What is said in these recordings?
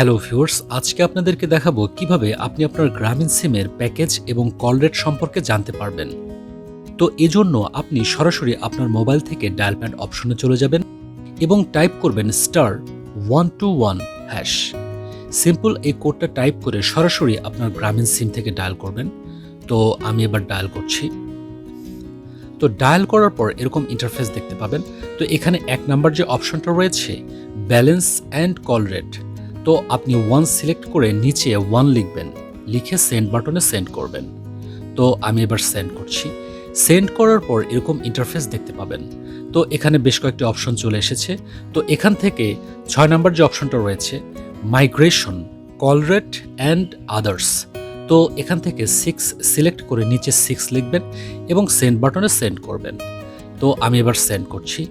Hello viewers আজকে আপনাদেরকে দেখাবো কীভাবে আপনি আপনার গ্রামীণ সিমের প্যাকেজ এবং কল রেট সম্পর্কে জানতে পারবেন। তো এজন্য আপনি সরাসরি আপনার মোবাইল থেকে ডায়াল প্যাড অপশনে চলে যাবেন এবং টাইপ করবেন star one two one hash. Simple এই কোডটা টাইপ করে সরাসরি আপনার গ্রামীণ সিম থেকে ডায়াল করবেন। তো আমি এবার ডায়াল করছি। তো ডায়াল করার পর এরকম ইন্টারফেস দেখতে পাবেন। তো এখানে এক নাম্বার যে অপশনটা রয়েছে ব্যালেন্স অ্যান্ড কল রেট তো আপনি ওয়ান সিলেক্ট করে নিচে ওয়ান লিখবেন। লিখে সেন্ড বাটনে সেন্ড করবেন। তো আমি এবার সেন্ড করছি। সেন্ড করার পর এরকম ইন্টারফেস দেখতে পাবেন। তো এখানে বেশ কয়েকটি অপশন চলে এসেছে। তো এখান থেকে ছয় নম্বর যে অপশনটা রয়েছে migration call rate and others তো এখান থেকে সিক্স সিলেক্ট করে নিচে সিক্স লিখবেন এবং সেন্ড বাটনে সেন্ড করবেন। তো আমি এবার সেন্ড করছি।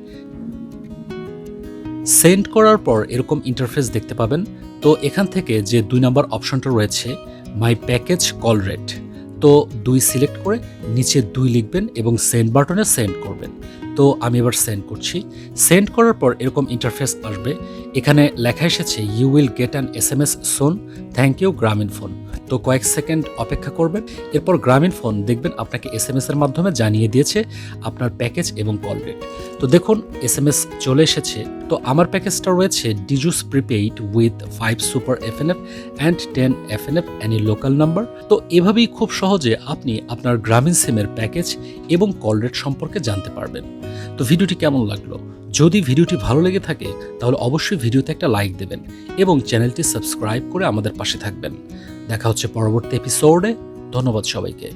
সেন্ড করার পর এরকম ইন্টারফেস দেখতে পাবেন। তো এখান থেকে যে দুই নম্বর অপশনটা রয়েছে মাই প্যাকেজ কল রেট তো দুই সিলেক্ট করে নিচে দুই লিখবেন এবং সেন্ড বাটনে সেন্ড করবেন। তো আমি এবার সেন্ড করছি। সেন্ড করার পর এরকম ইন্টারফেস আসবে। এখানে লেখা এসেছে you will get an S M S soon thank you Grameenphone তো কয়েক সেকেন্ড অপেক্ষা করবেন, এরপর গ্রামীণ ফোন দেখবেন আপনাকে এস এম এর মাধ্যমে জানিয়ে দিয়েছে আপনার প্যাকেজ এবং কল রেট। তো দেখুন এস এম এস চলে এসেছে। তো আমার প্যাকেজটা রয়েছে djuice prepaid with five super F N F and ten F N F any local number তো এভাবেই খুব সহজে আপনি আপনার গ্রামীণ সিমের প্যাকেজ এবং কল রেট সম্পর্কে জানতে পারবেন। তো ভিডিওটি কেমন লাগল? যদি ভিডিওটি ভালো লেগে থাকে, তাহলে অবশ্যই ভিডিওতে একটা লাইক দেবেন এবং চ্যানেলটি সাবস্ক্রাইব করে আমাদের পাশে থাকবেন। দেখা হচ্ছে পরবর্তী এপিসোডে ধন্যবাদ সবাইকে।